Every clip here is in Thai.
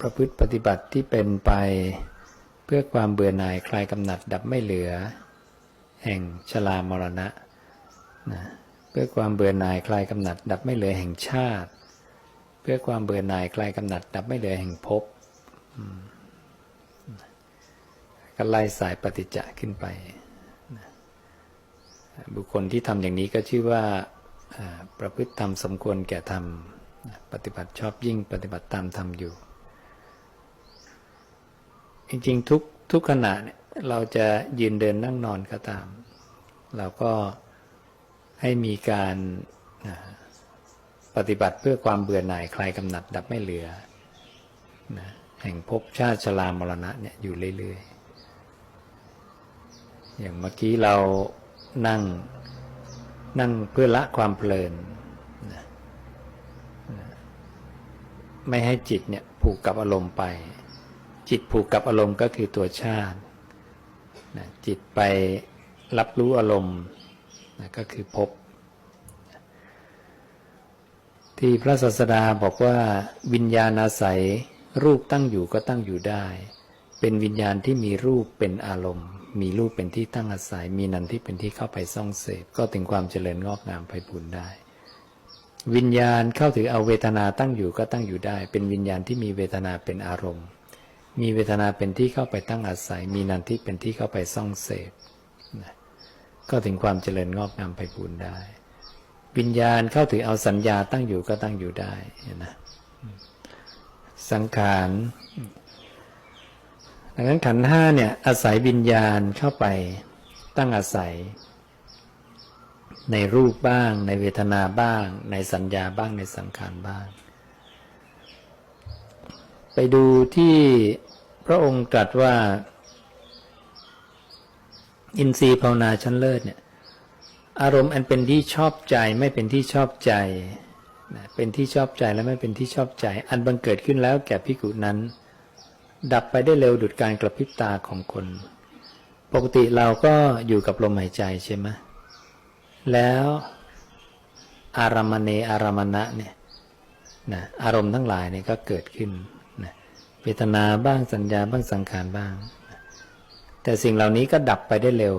ประพฤติปฏิบัติที่เป็นไป เพื่อความเบื่อหน่ายคลายกำหนัดดับไม่เหลือ แห่งชรามรณะนะเพื่อความเบื่อหน่ายคลายกำหนัดดับไม่เหลือแห่งชาติ เพื่อความเบื่อหน่ายคลายกำหนัดดับไม่เหลือแห่งภพก็ไล่สายปฏิจจะขึ้นไปนะบุคคลที่ทำอย่างนี้ก็ชื่อว่าประพฤติธรรมสมควรแก่ธรรม ปฏิบัติชอบยิ่งปฏิบัติตามธรรมอยู่ จริงๆทุกทุกขณะเนี่ยเราจะยืนเดินนั่งนอนก็ตาม เราก็ให้มีการปฏิบัติเพื่อความเบื่อหน่ายคลายกำหนัดดับไม่เหลือนะแห่งภพชาติชรามรณะเนี่ยอยู่เรื่อยๆ อย่างเมื่อกี้เรานั่งนั่งเพื่อละความเพลินนะไม่ให้จิตเนี่ยผูกกับอารมณ์ไป จิตผูกกับอารมณ์ก็คือตัวชาตินะจิตไปรับรู้อารมณ์นะก็คือภพที่พระศาสดาบอกว่าวิญญาณอาศัยรูปตั้งอยู่ก็ตั้งอยู่ได้ เป็นวิญญาณที่มีรูปเป็นอารมณ์ มีรูปเป็นที่ตั้งอาศัย มีนันที่เป็นที่เข้าไปซ่องเสพก็ถึงความเจริญงอกงามไพบูรณ์ได้ วิญญาณเข้าถือเอาเวทนาตั้งอยู่ก็ตั้งอยู่ได้ เป็นวิญญาณที่มีเวทนาเป็นอารมณ์ มีเวทนาเป็นที่เข้าไปตั้งอาศัย มีนันที่เป็นที่เข้าไปซ่องเสพนะก็ถึงความเจริญงอกงามไพบูรได้ วิญญาณเข้าถือเอาสัญญาตั้งอยู่ก็ตั้งอยู่ได้นะสังขารดังนั้นขันห้าเนี่ยอาศัยวิญญาณเข้าไปตั้งอาศัย ในรูปบ้าง ในเวทนาบ้าง ในสัญญาบ้างในสังขารบ้าง ไปดูที่ พระองค์ตรัสว่า อินทรีย์ภาวนาชั้นเลิศเนี่ย อารมณ์อันเป็นที่ชอบใจไม่เป็นที่ชอบใจเป็นที่ชอบใจและไม่เป็นที่ชอบใจ อันบังเกิดขึ้นแล้วแก่พิกุนั้น ดับไปได้เร็วดุดการกระพริบตาของคน ปกติเราก็อยู่กับลมหายใจใช่ไหมแล้วอารามเนอารามณะเนี่ยนะอารมณ์ทั้งหลายเนี่ยก็เกิดขึ้น เวทนาบ้างสัญญาบ้างสังขารบ้าง แต่สิ่งเหล่านี้ก็ดับไปได้เร็ว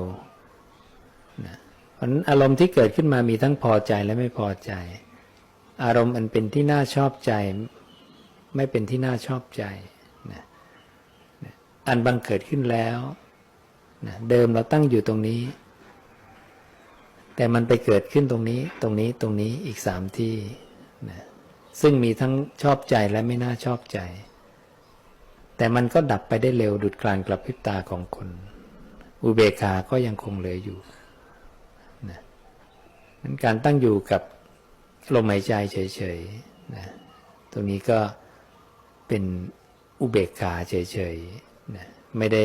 นะเพราะนั้นอารมณ์ที่เกิดขึ้นมามีทั้งพอใจและไม่พอใจ อารมณ์อันเป็นที่น่าชอบใจ ไม่เป็นที่น่าชอบใจนะอันบังเกิดขึ้นแล้วนะเดิมเราตั้งอยู่ตรงนี้ แต่มันไปเกิดขึ้นตรงนี้ ตรงนี้ตรงนี้อีกสามที่นะซึ่งมีทั้งชอบใจและไม่น่าชอบใจ แต่มันก็ดับไปได้เร็วดุดกลางกระพริบตาของคน อุเบกขาก็ยังคงเหลืออยู่นะนั้นการตั้งอยู่กับลมหายใจเฉยๆนะตรงนี้ก็เป็นอุเบกขาเฉยๆนะไม่ได้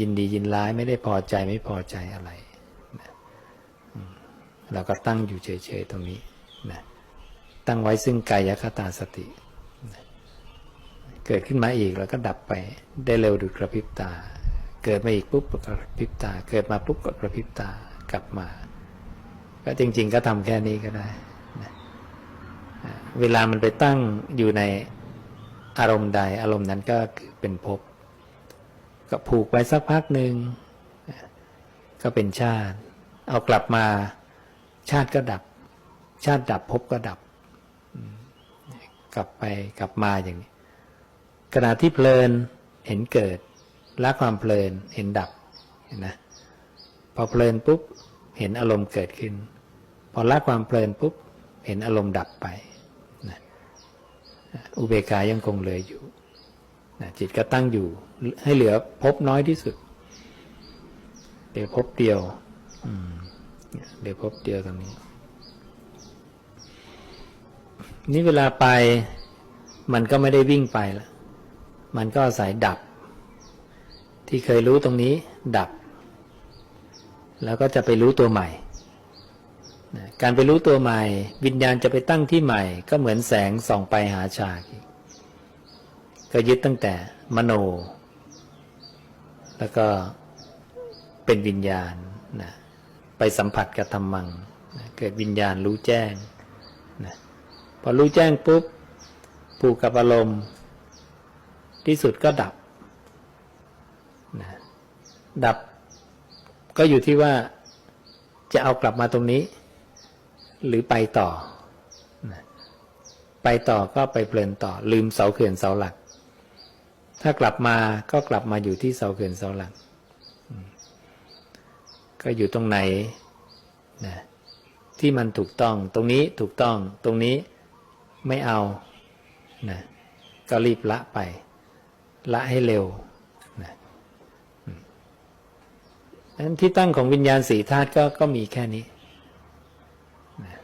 ยินดียินร้ายไม่ได้พอใจไม่พอใจอะไรเราก็ตั้งอยู่เฉยๆตรงนี้นะตั้งไว้ซึ่งกายคตาสตินะ เกิดขึ้นมาอีกแล้วก็ดับไปได้เร็วดุจกระพริบตา เกิดมาอีกปุ๊บกระพริบตา เกิดมาปุ๊บก็กระพริบตากลับมา ก็จริง ๆ ก็ทำแค่นี้ก็ได้เวลามันไปตั้งอยู่ในอารมณ์ใด อารมณ์นั้นก็เป็นภพก็ผูกไว้สักพักหนึ่งก็เป็นชาติ เอากลับมาชาติก็ดับ ชาติดับภพก็ดับ กลับไปกลับมาอย่างนี้ ขณะที่เพลินเห็นเกิดละความเพลินเห็นดับเห็นนะพอเพลินปุ๊บเห็นอารมณ์เกิดขึ้น พอละความเพลินปุ๊บเห็นอารมณ์ดับไปนะอุเบกขายังคงเหลืออยู่นะจิตก็ตั้งอยู่ให้เหลือพบน้อยที่สุดเหลือพบเดียวอืมเดี๋ยวพบเดียวตรงนี้ นี่เวลาไปมันก็ไม่ได้วิ่งไปละ มันก็อาศัยดับ ที่เคยรู้ตรงนี้ดับ แล้วก็จะไปรู้ตัวใหม่ การไปรู้ตัวใหม่ วิญญาณจะไปตั้งที่ใหม่ ก็เหมือนแสงส่องไปหาฉากกก็ยึดตั้งแต่มโน แล้วก็เป็นวิญญาณนะไปสัมผัสกับธรรมังนะเกิดวิญญาณรู้แจ้งนะพอรู้แจ้งปุ๊บผูกกับอารมณ์ ที่สุดก็ดับนะดับก็อยู่ที่ว่าจะเอากลับมาตรงนี้ หรือไปต่อนะไปต่อก็ไปเพลินต่อ ลืมเสาเขื่อนเสาหลัก ถ้ากลับมาก็กลับมาอยู่ที่เสาเขื่อนเสาหลัก ก็อยู่ตรงไหนนะที่มันถูกต้อง ตรงนี้ถูกต้อง ตรงนี้ไม่เอานะก็รีบละไป ละให้เร็วนะนั้นที่ตั้งของวิญญาณสี่ธาตุก็ก็มีแค่นี้นะ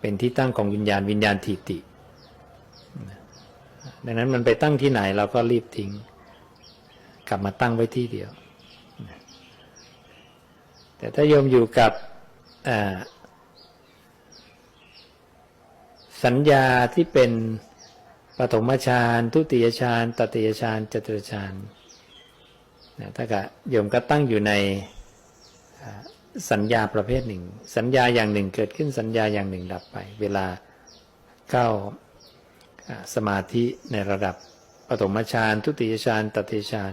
เป็นที่ตั้งของวิญญาณวิญญาณทิตินะดังนั้นมันไปตั้งที่ไหนเราก็รีบทิ้ง กลับมาตั้งไว้ที่เดียวนะแต่ถ้าโยมอยู่กับสัญญาที่เป็น ฐมฌานทุติยฌานตติยฌานจตุตฌานนะถ้ากับโยมก็ตั้งอยู่ในสัญญาประเภทหนึ่ง สัญญาอย่างหนึ่งเกิดขึ้นสัญญาอย่างหนึ่งดับไป เวลาเข้าสมาธิในระดับปฐมฌานทุติยฌานตติยฌาน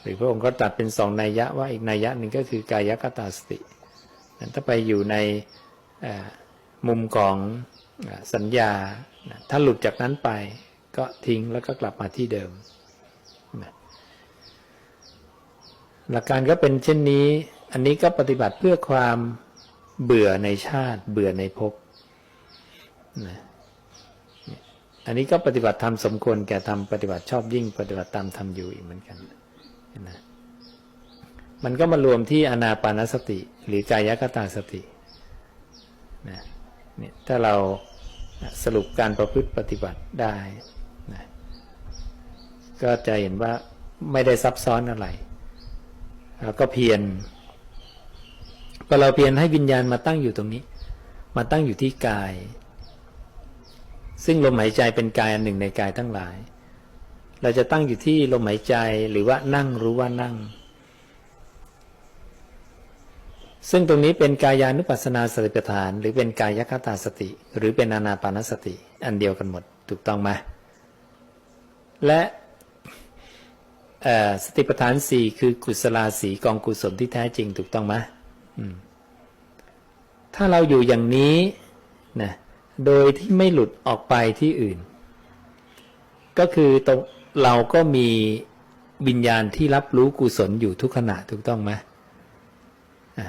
หรือพระองค์ก็ตัดเป็นสองนัยยะว่าอีกนัยยะหนึ่งก็คือกายคตาสตินั้นถ้าไปอยู่ในมุมของ สัญญา ถ้าหลุดจากนั้นไปก็ทิ้งแล้วก็กลับมาที่เดิม หลักการก็เป็นเช่นนี้ อันนี้ก็ปฏิบัติเพื่อความเบื่อในชาติ เบื่อในภพอันนี้ก็ปฏิบัติธรรมสมควรแก่ธรรมปฏิบัติชอบยิ่ง ปฏิบัติตามธรรมอยู่อีกเหมือนกันนะมันก็มารวมที่อนาปานสติ หรือกายคตาสตินะเนี่ยถ้าเรา สรุปการประพฤติปฏิบัติได้นะก็จะเห็นว่าไม่ได้ซับซ้อนอะไรเราก็เพียรพอเราเพียรให้วิญญาณมาตั้งอยู่ตรงนี้ มาตั้งอยู่ที่กาย ซึ่งลมหายใจเป็นกายอันหนึ่งในกายทั้งหลาย เราจะตั้งอยู่ที่ลมหายใจหรือว่านั่งรู้ว่านั่ง ซึ่งตรงนี้เป็นกายานุปัสสนาสติปัฏฐาน หรือเป็นกายคตาสติ หรือเป็นอนาปานสติ อันเดียวกันหมดถูกต้องไหมและสติปัฏฐานสี่คือกุศลาสีกองกุศลที่แท้จริงถูกต้องไหมมถ้าเราอยู่อย่างนี้นะโดยที่ไม่หลุดออกไปที่อื่น ก็คือตรงเราก็มีวิญญาณที่รับรู้กุศลอยู่ทุกขณะถูกต้องไหมอ่า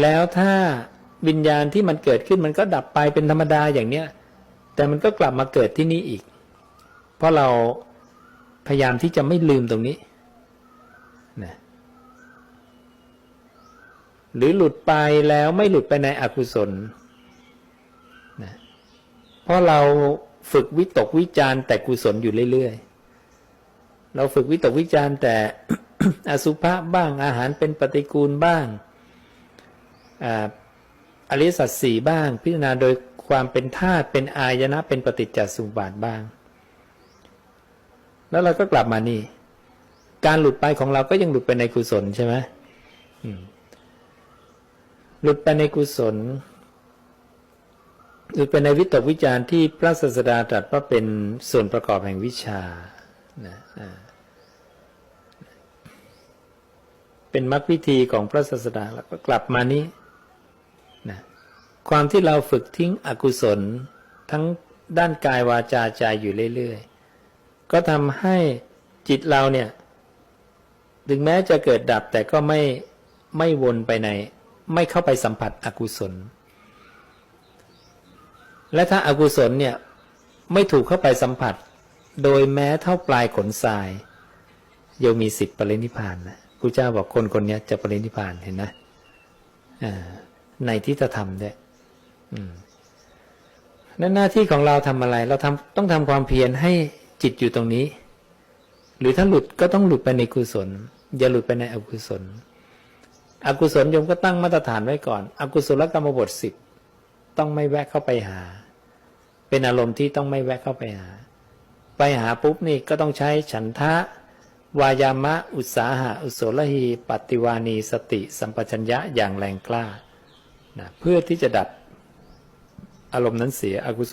แล้วถ้าวิญญาณที่มันเกิดขึ้นมันก็ดับไปเป็นธรรมดาอย่างเนี้ย แต่มันก็กลับมาเกิดที่นี่อีก เพราะเราพยายามที่จะไม่ลืมตรงนี้นะหรือหลุดไปแล้วไม่หลุดไปในอกุศลนะเพราะเราฝึกวิตกวิจารแต่กุศลอยู่เรื่อยๆ เราฝึกวิตกวิจารแต่อสุภะบ้างอาหารเป็นปฏิกูลบ้าง อริสัจสี่บ้าง พิจารณาโดยความเป็นธาตุเป็นอายนะเป็นปฏิจจสมุบาทบ้าง แล้วเราก็กลับมานี่ การหลุดไปของเราก็ยังหลุดไปในกุศลใช่ไหมหลุดไปในกุศลหลุดไปในวิตกวิจารณ์ที่พระศาสดาตรัสว่าเป็นส่วนประกอบแห่งวิชานะเป็นมรรควิธีของพระศาสดาแล้วก็กลับมานี้ ความที่เราฝึกทิ้งอกุศล ทั้งด้านกายวาจาใจอยู่เรื่อยๆ ก็ทำให้จิตเราเนี่ย ถึงแม้จะเกิดดับแต่ก็ไม่ไม่วนไปใน ไม่เข้าไปสัมผัสอกุศล และถ้าอากุศลเนี่ย ไม่ถูกเข้าไปสัมผัส โดยแม้เท่าปลายขนทรายโยมมีสิทธิ์ปรินิพานนะพระเจ้าบอกคนคนนี้จะปรินิพานเห็นนะในทิฏฐธรรมด้วย นั่นหน้าที่ของเราทำอะไร เราทำต้องทำความเพียรให้จิตอยู่ตรงนี้ หรือถ้าหลุดก็ต้องหลุดไปในกุศล อย่าหลุดไปในอกุศล อกุศลโยมก็ตั้งมาตรฐานไว้ก่อน อกุศลกรรมบทสิบต้องไม่แวะเข้าไปหา เป็นอารมณ์ที่ต้องไม่แวะเข้าไปหา ไปหาปุ๊บนี่ก็ต้องใช้ฉันทะ วายามะ อุตสาหะ อุโสลหีปฏิวานีสติ สัมปชัญญะอย่างแรงกล้านะเพื่อที่จะดับ อารมณ์นั้นเสียอกุศ